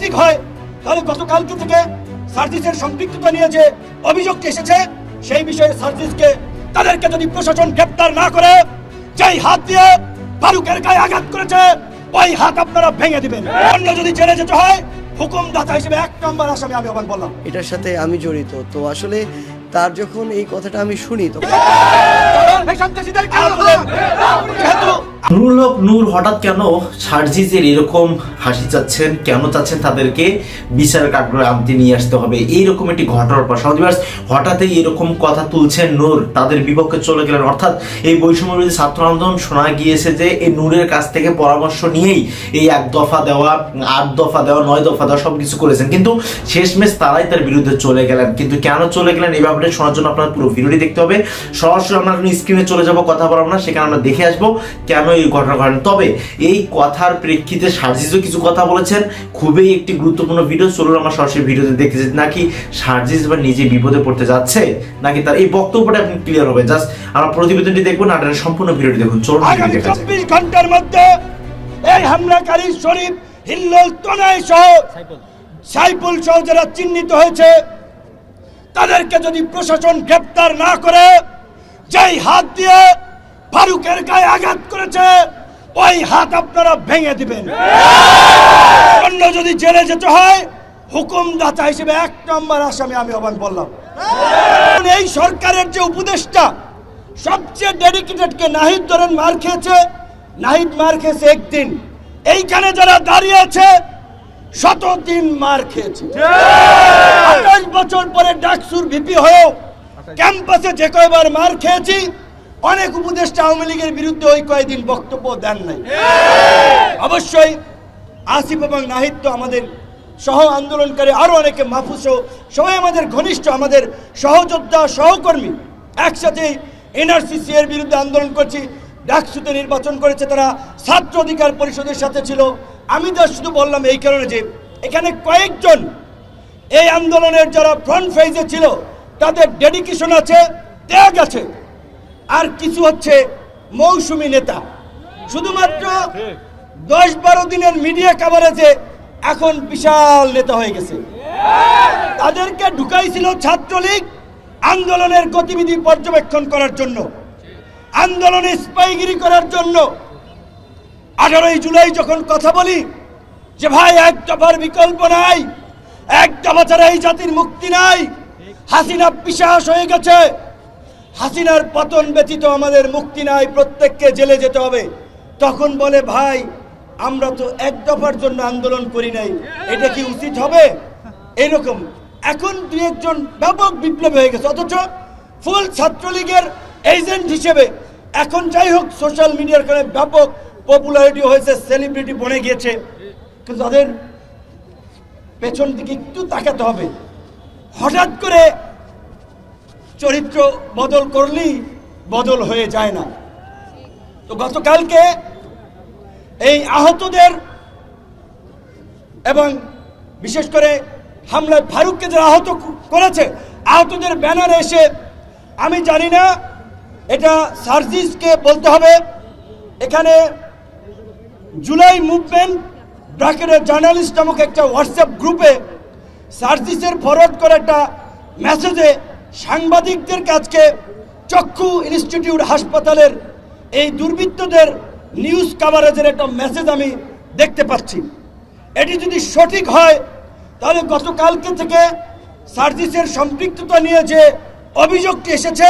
সঠিক হয় তাহলে গতকালকে থেকে সার্জিসের সম্পৃক্ততা নিয়ে যে অভিযোগটি এসেছে সেই বিষয়ে সার্জিসকে তাদেরকে যদি প্রশাসন গ্রেপ্তার না করে যেই হাত দিয়ে ফারুকের গায়ে আঘাত করেছে ওই হাত আপনারা ভেঙে দিবেন। অন্য যদি জেলে যেতে হয় হুকুমদাতা হিসেবে এক নম্বর আসামি আমি আবার বললাম। এটার সাথে আমি জড়িত। তো আসলে তার যখন এই কথাটা আমি শুনি তো যেহেতু নুরুল হক নূর হঠাৎ কেন সার্জিসের এরকম হাসি চাচ্ছেন, কেন চাচ্ছেন তাদেরকে? বিচার কাঠগড়ে আনতে নিয়ে আসতে হবে। এইরকম একটি ঘটনার পর সাউদিবাস হঠাৎই এরকম কথা তুলছেন নূর। তাদের বিপক্ষে চলে গেলেন। অর্থাৎ এই বৈষম্য বিরোধী ছাত্র আন্দোলন শোনা গিয়েছে যে, এই নূরের কাছ থেকে পরামর্শ নিয়েই এই এক দফা দেওয়া, আট দফা দেওয়া, নয় দফা দেওয়া সব কিছু করেছেন। কিন্তু শেষমেশ তারাই তার বিরুদ্ধে চলে গেলেন। কিন্তু কেন চলে গেলেন এই ব্যাপারে শোনার জন্য আপনার পুরো ভিডিওটি দেখতে হবে। সরাসরি আমরা স্ক্রিনে চলে যাব, কথা বলব না। সেখানে আমরা দেখে আসব কেন এই ঘটনা ঘটেন। তবে এই কথার প্রেক্ষিতে সার্জিসও কিছু কথা বলেছেন। খুবই একটি গুরুত্বপূর্ণ ভিডিও চলুন আমরা সরাসরি ভিডিওতে দেখতে চাই নাকি সার্জিস বা নিজে বিপদে পড়তে যাচ্ছে নাকি তার এই বক্তব্যটা আপনি ক্লিয়ার হবে। জাস্ট আমরা প্রতিবেদনটি দেখব এটা সম্পূর্ণ ভিডিওটি দেখুন। চলুন আগামী চব্বিশ ঘণ্টার মধ্যে এই হামলাকারী শরীফ হিল্লোল তনয় সহ সাইফুল সহ যারা চিহ্নিত হয়েছে তাদেরকে যদি প্রশাসন গ্রেপ্তার না করে যেই হাত দিয়ে ফারুকের গায়ে আঘাত করেছে ওই হাত আপনারা ভেঙে দিবেন। অন্য যদি জেলে যেতে হয়, হুকুমদাতা হিসেবে এক নম্বর আসামি আমি আবার বললাম। এই সরকারের যে উপদেষ্টা সবচেয়ে ডেডিকেটেড কে নাহিদ ধরেন মার খেয়েছে, নাহিদ মার খেয়েছে একদিন। এইখানে যারা দাঁড়িয়ে আছে শত দিন মার খেয়েছে। আঠাশ বছর পরে ডাকসুর ভিপি হয়েও ক্যাম্পাসে যে কয়বার মার খেয়েছি অনেক উপদেষ্টা আওয়ামী লীগের বিরুদ্ধে ওই কয়েকদিন বক্তব্য দেন নাই। অবশ্যই আসিফ এবং নাহিদ তো আমাদের সহ আন্দোলনকারী আরও অনেকে মাহফুজ সবাই আমাদের ঘনিষ্ঠ আমাদের সহযোদ্ধা সহকর্মী। একসাথে এনআরসিসি এর বিরুদ্ধে আন্দোলন করছি ডাকসুতে নির্বাচন করেছে তারা ছাত্র অধিকার পরিষদের সাথে ছিল। আমি তো শুধু বললাম এই কারণে যে এখানে কয়েকজন এই আন্দোলনের যারা ফ্রন্ট ফেজে ছিল তাদের ডেডিকেশন আছে ত্যাগ আছে। আর কিছু হচ্ছে মৌসুমী নেতা। শুধুমাত্র দশ বারো দিনের মিডিয়া কাভারেজে এখন বিশাল নেতা হয়ে গেছে। তাদেরকে ঢুকাইছিল ছাত্রলীগ আন্দোলনের গতিবিধি পর্যবেক্ষণ করার জন্য। আন্দোলনে স্পাইগিরি করার জন্য। আঠারোই জুলাই যখন কথা বলি যে ভাই এক দফার বিকল্প নাই এক দফা ছাড়া এই জাতির মুক্তি নাই। হাসিনা পিসাস হয়ে গেছে। হাসিনার পতন ব্যতীত আমাদের মুক্তি নাই, প্রত্যেককে জেলে যেতে হবে। তখন বলে, ভাই, আমরা তো এক দফার জন্য আন্দোলন করি নাই। এটা কি উচিত হবে? এরকম। এখন দুই একজন ব্যাপক বিপ্লব হয়ে গেছে, অথচ ফুল ছাত্রলীগের এজেন্ট হিসেবে এখন যাই হোক, সোশ্যাল মিডিয়ার কারণে ব্যাপক পপুলারিটি হয়েছে, সেলিব্রিটি বনে গিয়েছে। কিন্তু তাদের পেছন দিকে একটু তাকাতে হবে। হঠাৎ করে চরিত্র বদল করলেই বদল হয়ে যায় না। তো গতকালকে এই আহতদের এবং বিশেষ করে হামলায় ফারুককে যারা আহত করেছে, আহতদের ব্যানারে এসে আমি জানি না, এটা সার্জিসকে বলতে হবে। এখানে জুলাই মুভমেন্ট ব্র্যাকেটের জার্নালিস্ট নামক একটা হোয়াটসঅ্যাপ গ্রুপে সার্জিসের ফরওয়ার্ড করে একটা মেসেজে সাংবাদিকদের কাছকে চক্ষু ইনস্টিটিউট হাসপাতালের এই দুর্বৃত্তদের নিউজ কাভারেজের একটা মেসেজ আমি দেখতে পাচ্ছি। এটি যদি সঠিক হয় তাহলে গতকালকে থেকে সার্জিসের সম্পৃক্ততা নিয়ে যে অভিযোগটি এসেছে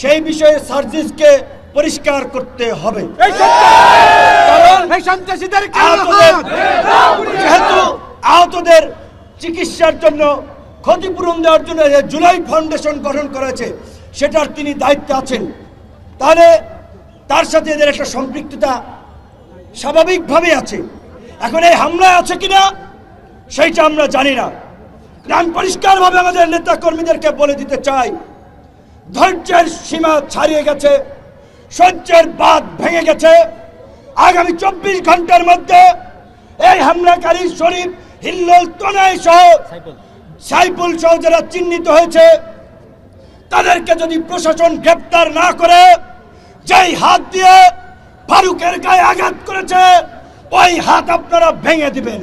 সেই বিষয়ে সার্জিসকে পরিষ্কার করতে হবে। যেহেতু আহতদের চিকিৎসার জন্য ক্ষতিপূরণ দেওয়ার জন্য যে জুলাই ফাউন্ডেশন গঠন করেছে, সেটার তিনি দায়িত্বে আছেন। তাহলে তার সাথে এদের একটা সম্পৃক্ততা স্বাভাবিকভাবে আছে। এখন এই হামলায় আছে কিনা, সেইটা আমরা জানি না। আমি পরিষ্কারভাবে আমাদের নেতা কর্মীদেরকে বলে দিতে চাই, ধৈর্যের সীমা ছাড়িয়ে গেছে, সহ্যের বাদ ভেঙে গেছে। আগামী চব্বিশ ঘণ্টার মধ্যে এই হামলাকারী শরীফ, হিল্লোল, তনয় সহ সাইফুল সহ যারা চিহ্নিত হয়েছে তাদেরকে যদি প্রশাসন গ্রেপ্তার না করে যেই হাত দিয়ে ফারুকের গায়ে আঘাত করেছে ওই হাত আপনারা ভেঙে দিবেন।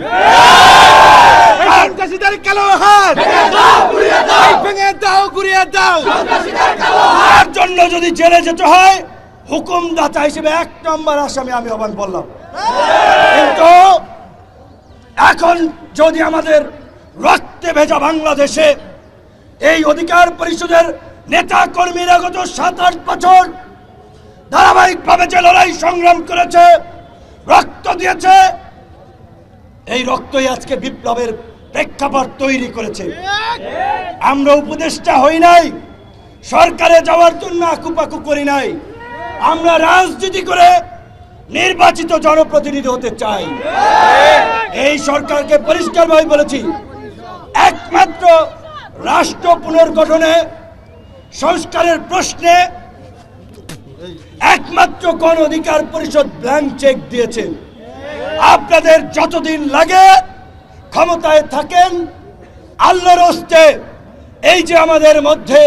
সন্ত্রাসীদের কালো হাত। ভেঙে দাও গুড়িয়ে দাও। তার জন্য যদি জেলে যেতে হয় হুকুমদাতা হিসেবে এক নম্বর আসামি আমি অবান বললাম। কিন্তু এখন যদি আমাদের রক্তে ভেজা বাংলাদেশে এই অধিকার পরিষদের নেতা কর্মীরা গত সাত আট বছর ধারাবাহিকভাবে যে লড়াই সংগ্রাম করেছে, রক্ত দিয়েছে, এই রক্তই আজকে বিপ্লবের প্রেক্ষাপট তৈরি করেছে। আমরা উপদেষ্টা হই নাই, সরকারে যাওয়ার জন্য আকুপাকু করি নাই। আমরা রাজনীতি করে নির্বাচিত জনপ্রতিনিধি হতে চাই। এই সরকারকে পরিষ্কারভাবে বলেছি একমাত্র রাষ্ট্র পুনর্গঠনে সংস্কারের প্রশ্নে একমাত্র গণ অধিকার পরিষদ ব্ল্যাঙ্ক চেক দিয়েছে। আপনাদের যতদিন লাগে ক্ষমতায় থাকেন আল্লাহর হস্তে এই যে আমাদের মধ্যে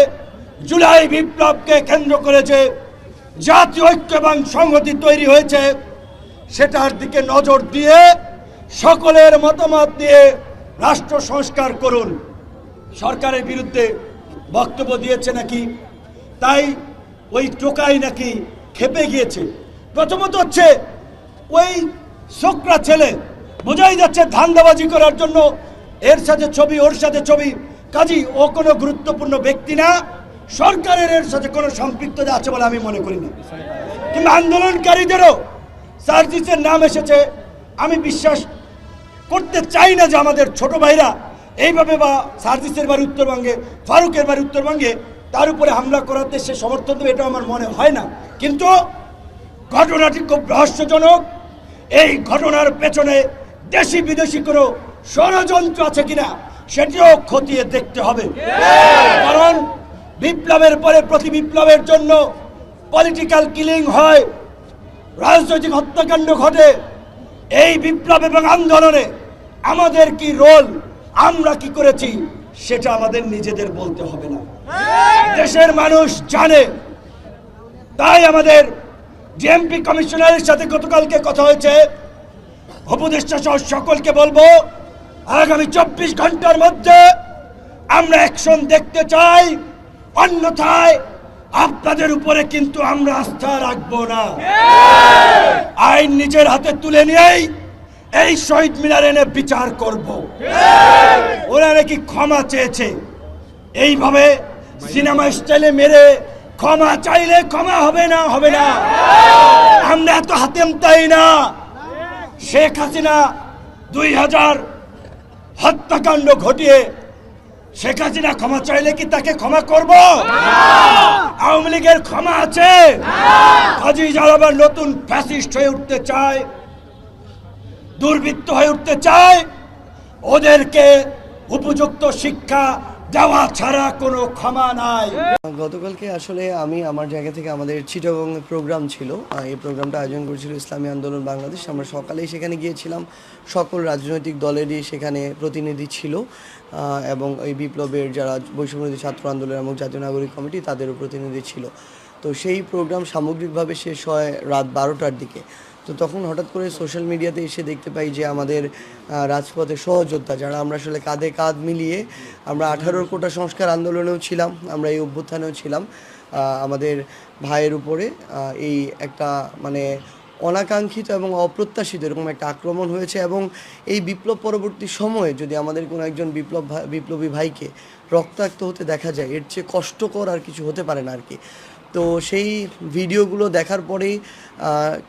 জুলাই বিপ্লবকে কেন্দ্র করেছে জাতীয় ঐক্য এবং সংহতি তৈরি হয়েছে, সেটার দিকে নজর দিয়ে সকলের মতামত দিয়ে রাষ্ট্র সংস্কার করুন। সরকারের বিরুদ্ধে বক্তব্য দিয়েছে নাকি? তাই ওই টোকাই নাকি খেপে গিয়েছে। প্রথমত হচ্ছে ওই শোকরা ছেলে, বোঝাই যাচ্ছে ধান্দাবাজি করার জন্য এর সাথে ছবি, ওর সাথে ছবি। কাজী, ও কোনো গুরুত্বপূর্ণ ব্যক্তি না। সরকারের এর সাথে কোনো সম্পৃক্ততা আছে বলে আমি মনে করি না। কিংবা আন্দোলনকারীদেরও সার্জিসের নাম এসেছে। আমি বিশ্বাস করতে চাই না যে আমাদের ছোট ভাইরা এইভাবে বা সার্জিসের বাড়ি উত্তরবঙ্গে, ফারুকের বাড়ি উত্তরবঙ্গে তার উপরে হামলা করাতে সে সমর্থন দেবে এটা আমার মনে হয় না। কিন্তু ঘটনাটি খুব রহস্যজনক। এই ঘটনার পেছনে দেশি বিদেশি কোনো ষড়যন্ত্র আছে কিনা সেটিও খতিয়ে দেখতে হবে। কারণ বিপ্লবের পরে, প্রতি বিপ্লবের জন্য পলিটিক্যাল কিলিং হয়, রাজনৈতিক হত্যাকাণ্ড ঘটে। এই বিপ্লব এবং আন্দোলনে আমাদের কি রোল, আমরা কি করেছি, সেটা আমাদের নিজেদের বলতে হবে না। দেশের মানুষ জানে। তাই আমাদের ডিএমপি কমিশনারের সাথে গতকালকে কথা হয়েছে। উপদেষ্টা সহ সকলকে বলব, আগামী চব্বিশ ঘণ্টার মধ্যে আমরা অ্যাকশন দেখতে চাই। অন্যথায় আপনাদের উপরে কিন্তু আমরা আস্থা রাখব না। আইন নিজের হাতে তুলে নিয়েই এই শহীদ মিনার এনে বিচার করব। ওরা নাকি ক্ষমা চেয়েছে। এইভাবে সিনেমা স্টাইলে মেরে ক্ষমা চাইলে ক্ষমা হবে না হবে না। আমরা এত হাতেম তাই না। শেখ হাসিনা দুই হাজার হত্যাকাণ্ড ঘটিয়ে শেখ হাসিনা ক্ষমা চাইলে কি তাকে ক্ষমা করব? আওয়ামী লীগের ক্ষমা আছে। নতুন ফ্যাসিস্ট হয়ে উঠতে চায়, দুর্বৃত্ত হয়ে উঠতে চায়, ওদেরকে উপযুক্ত শিক্ষা দেওয়া ছাড়া কোনো ক্ষমা নাই। গতকালকে আসলে আমি আমার জায়গা থেকে আমাদের চিটাগং প্রোগ্রাম ছিল। এই প্রোগ্রামটা আয়োজন করেছিল ইসলামী আন্দোলন বাংলাদেশ। আমরা সকালেই সেখানে গিয়েছিলাম। সকল রাজনৈতিক দলেরই সেখানে প্রতিনিধি ছিল। এবং এই বিপ্লবের যারা বৈষম্যবিরোধী ছাত্র আন্দোলন এবং জাতীয় নাগরিক কমিটি, তাদেরও প্রতিনিধি ছিল। তো সেই প্রোগ্রাম সামগ্রিকভাবে শেষ হয় রাত বারোটার দিকে। তো তখন হঠাৎ করে সোশ্যাল মিডিয়াতে এসে দেখতে পাই যে আমাদের রাজপথে সহযোদ্ধা যারা, আমরা আসলে কাঁধে কাঁধ মিলিয়ে আমরা আঠারোর কোটা সংস্কার আন্দোলনেও ছিলাম, আমরা এই অভ্যুত্থানেও ছিলাম। আমাদের ভাইয়ের উপরে এই একটা মানে অনাকাঙ্ক্ষিত এবং অপ্রত্যাশিত এরকম একটা আক্রমণ হয়েছে এবং এই বিপ্লব পরবর্তী সময়ে যদি আমাদের কোনো একজন বিপ্লব বিপ্লবী ভাইকে রক্তাক্ত হতে দেখা যায়, এর চেয়ে কষ্টকর আর কিছু হতে পারে না আর কি। তো সেই ভিডিওগুলো দেখার পরেই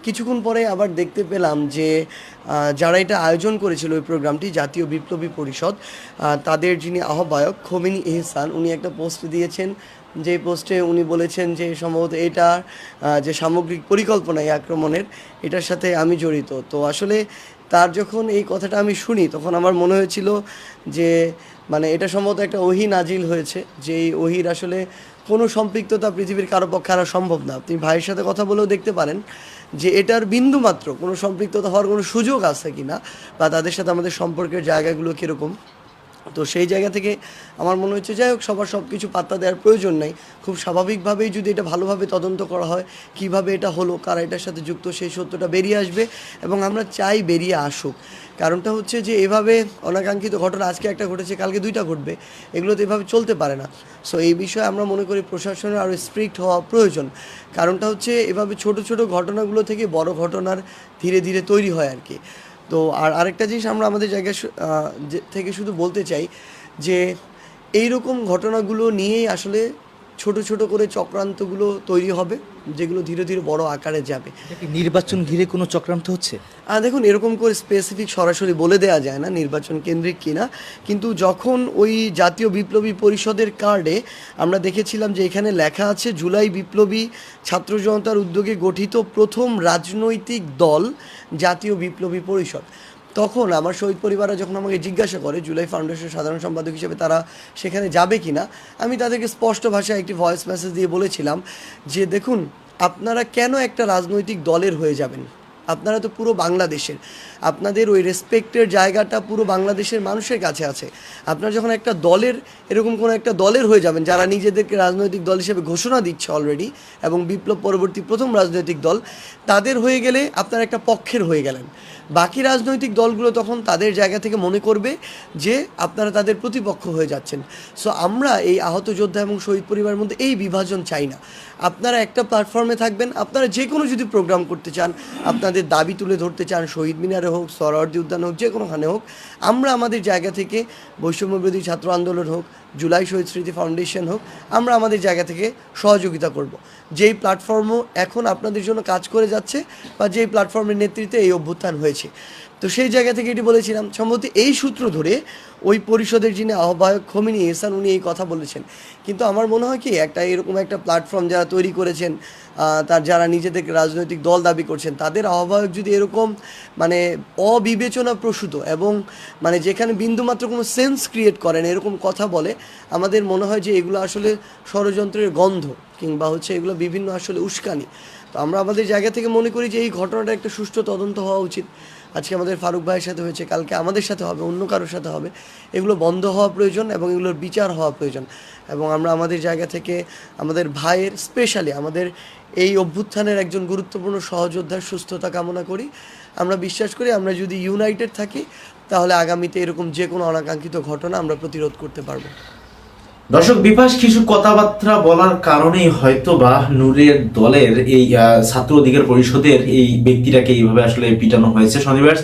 কিছুক্ষণ পরে আবার দেখতে পেলাম যে যারা এটা আয়োজন করেছিল ওই প্রোগ্রামটি, জাতীয় বিপ্লবী পরিষদ তাদের যিনি আহ্বায়ক খমিনী এহসান, উনি একটা পোস্ট দিয়েছেন। যে পোস্টে উনি বলেছেন যে সম্ভবত এটা যে সামগ্রিক পরিকল্পনা এই আক্রমণের, এটার সাথে আমি জড়িত। তো আসলে তার যখন এই কথাটা আমি শুনি, তখন আমার মনে হয়েছিল যে মানে এটা সম্ভবত একটা ওহি নাজিল হয়েছে, যে এই ওহির আসলে কোনো সম্পৃক্ততা পৃথিবীর কারও পক্ষে আনা সম্ভব না। আপনি ভাইয়ের সাথে কথা বলেও দেখতে পারেন যে এটার বিন্দু মাত্র কোনো সম্পৃক্ততা হওয়ার কোনো সুযোগ আছে কিনা, বা তাদের সাথে আমাদের সম্পর্কের জায়গাগুলো কীরকম। তো সেই জায়গা থেকে আমার মনে হচ্ছে, যাই হোক, সবার সব কিছু পাত্তা দেওয়ার প্রয়োজন নেই। খুব স্বাভাবিকভাবেই যদি এটা ভালোভাবে তদন্ত করা হয়, কীভাবে এটা হলো, কারা এটার সাথে যুক্ত, সেই সত্যটা বেরিয়ে আসবে এবং আমরা চাই বেরিয়ে আসুক। কারণটা হচ্ছে যে, এভাবে অনাকাঙ্ক্ষিত ঘটনা, আজকে একটা ঘটেছে, কালকে দুইটা ঘটবে, এগুলো তো এভাবে চলতে পারে না। সো এই বিষয়ে আমরা মনে করি প্রশাসনের আরও স্ট্রিক্ট হওয়া প্রয়োজন। কারণটা হচ্ছে, এভাবে ছোট ছোট ঘটনাগুলো থেকে বড় ঘটনার ধীরে ধীরে তৈরি হয় আর কি। তো আর আরেকটা জিনিস আমরা আমাদের যে- থেকে শুধু বলতে চাই যে এই রকম ঘটনাগুলো নিয়েই আসলে ছোট ছোট করে চক্রান্তগুলো তৈরি হবে যেগুলো ধীরে ধীরে বড় আকারে যাবে। নির্বাচন ঘিরে কোনো চক্রান্ত হচ্ছে? আর দেখুন এরকম করে স্পেসিফিক সরাসরি বলে দেওয়া যায় না নির্বাচন কেন্দ্রিক কিনা। কিন্তু যখন ওই জাতীয় বিপ্লবী পরিষদের কার্ডে আমরা দেখেছিলাম যে এখানে লেখা আছে জুলাই বিপ্লবী ছাত্র জনতার উদ্যোগে গঠিত প্রথম রাজনৈতিক দল জাতীয় বিপ্লবী পরিষদ। তখন আমার শহীদ পরিবাররা যখন আমাকে জিজ্ঞাসা করে, জুলাই ফাউন্ডেশন সাধারণ সম্পাদক হিসেবে তারা সেখানে যাবে কিনা, আমি তাদেরকে স্পষ্ট ভাষায় একটি ভয়েস মেসেজ দিয়ে বলেছিলাম যে, দেখুন, আপনারা কেন একটা রাজনৈতিক দলের হয়ে যাবেন? আপনারা তো পুরো বাংলাদেশের। আপনাদের ওই রেসপেক্টের জায়গাটা পুরো বাংলাদেশের মানুষের কাছে আছে। আপনারা যখন একটা দলের, এরকম কোনো একটা দলের হয়ে যাবেন, যারা নিজেদেরকে রাজনৈতিক দল হিসেবে ঘোষণা দিচ্ছে অলরেডি এবং বিপ্লব পরবর্তী প্রথম রাজনৈতিক দল, তাদের হয়ে গেলে আপনারা একটা পক্ষের হয়ে গেলেন। বাকি রাজনৈতিক দলগুলো তখন তাদের জায়গা থেকে মনে করবে যে আপনারা তাদের প্রতিপক্ষ হয়ে যাচ্ছেন। সো আমরা এই আহত যোদ্ধা এবং শহীদ পরিবারের মধ্যে এই বিভাজন চাই না। আপনারা একটা প্ল্যাটফর্মে থাকবেন, আপনারা যে কোনো যদি প্রোগ্রাম করতে চান, আপনাদের দাবি তুলে ধরতে চান, শহীদ মিনারে হোক, সরওয়ার্দী উদ্যান হোক যে কোনোখানে হোক, আমরা আমাদের জায়গা থেকে বৈষম্যবিরোধী ছাত্র আন্দোলন হোক, জুলাই শহীদ স্মৃতি ফাউন্ডেশন হোক, আমরা আমাদের জায়গা থেকে সহযোগিতা করব। যেই প্ল্যাটফর্মও এখন আপনাদের জন্য কাজ করে যাচ্ছে বা যেই প্ল্যাটফর্মের নেতৃত্বে এই অভ্যুত্থান হয়েছে। তো সেই জায়গা থেকে এটি বলেছিলাম, সম্ভবত এই সূত্র ধরে ওই পরিষদের যিনি আহ্বায়ক খমিনী এহসান, উনি এই কথা বলেছেন। কিন্তু আমার মনে হয় কি, একটা এরকম একটা প্ল্যাটফর্ম যারা তৈরি করেছেন তার যারা নিজেদেরকে রাজনৈতিক দল দাবি করছেন, তাদের আহ্বায়ক যদি এরকম মানে অবিবেচনা প্রসূত এবং মানে যেখানে বিন্দুমাত্র কোনো সেন্স ক্রিয়েট করেন, এরকম কথা বলে, আমাদের মনে হয় যে এগুলো আসলে ষড়যন্ত্রের গন্ধ কিংবা হচ্ছে এগুলো বিভিন্ন আসলে উস্কানি। তো আমরা আমাদের জায়গা থেকে মনে করি যে এই ঘটনাটা একটা সুষ্ঠু তদন্ত হওয়া উচিত। আজকে আমাদের ফারুক ভাইয়ের সাথে হয়েছে, কালকে আমাদের সাথে হবে, অন্য কারোর সাথে হবে। এগুলো বন্ধ হওয়া প্রয়োজন এবং এগুলোর বিচার হওয়া প্রয়োজন এবং আমরা আমাদের জায়গা থেকে আমাদের ভাইয়ের, স্পেশালি আমাদের এই অভ্যুত্থানের একজন গুরুত্বপূর্ণ সহযোদ্ধার সুস্থতা কামনা করি। আমরা বিশ্বাস করি আমরা যদি ইউনাইটেড থাকি, তাহলে আগামীতে এরকম যে কোনো অনাকাঙ্ক্ষিত ঘটনা আমরা প্রতিরোধ করতে পারব। দর্শক বিপাস কিছু কথাবার্তা বলার কারণেই হয়তো বা নূরের দলের এই ছাত্র অধিকার পরিষদের এই ব্যক্তিটাকে এইভাবে আসলে পিটানো হয়েছে। শনিবার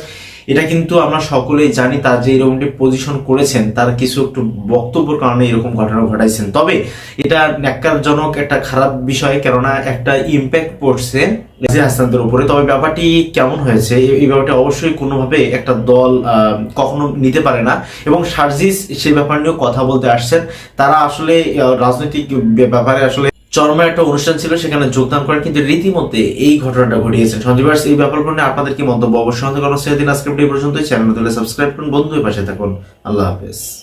এটা কিন্তু আমরা সকলেই জানি, তার যে এরকম একটি পজিশন করেছেন, তার কিছু একটু বক্তব্যের কারণে এরকম ঘটনা ঘটাইছেন। তবে এটা ন্যাক্কারজনক একটা খারাপ বিষয়, কেননা একটা ইম্প্যাক্ট পড়ছে হাসানদের উপরে। তবে ব্যাপারটি কেমন হয়েছে? এই- ব্যাপারটি অবশ্যই কোনোভাবে একটা দল কখনো নিতে পারে না। এবং সার্জিস সেই ব্যাপার নিয়েও কথা বলতে আসছেন। তারা আসলে রাজনৈতিক ব্যাপারে আসলে চরমের একটা অনুষ্ঠান ছিল, সেখানে যোগদান করেন। কিন্তু রীতিমতে এই ঘটনাটা ঘটিয়েছেন। সঞ্জীবাস এই ব্যাপার নিয়ে আপনাদের কি মন্তব্য? অবশ্যই কোনো সেদিন আজকে এই পর্যন্ত চ্যানেল সাবস্ক্রাইব করুন। বন্ধু হয়ে পাশে থাকুন। আল্লাহ হাফেজ।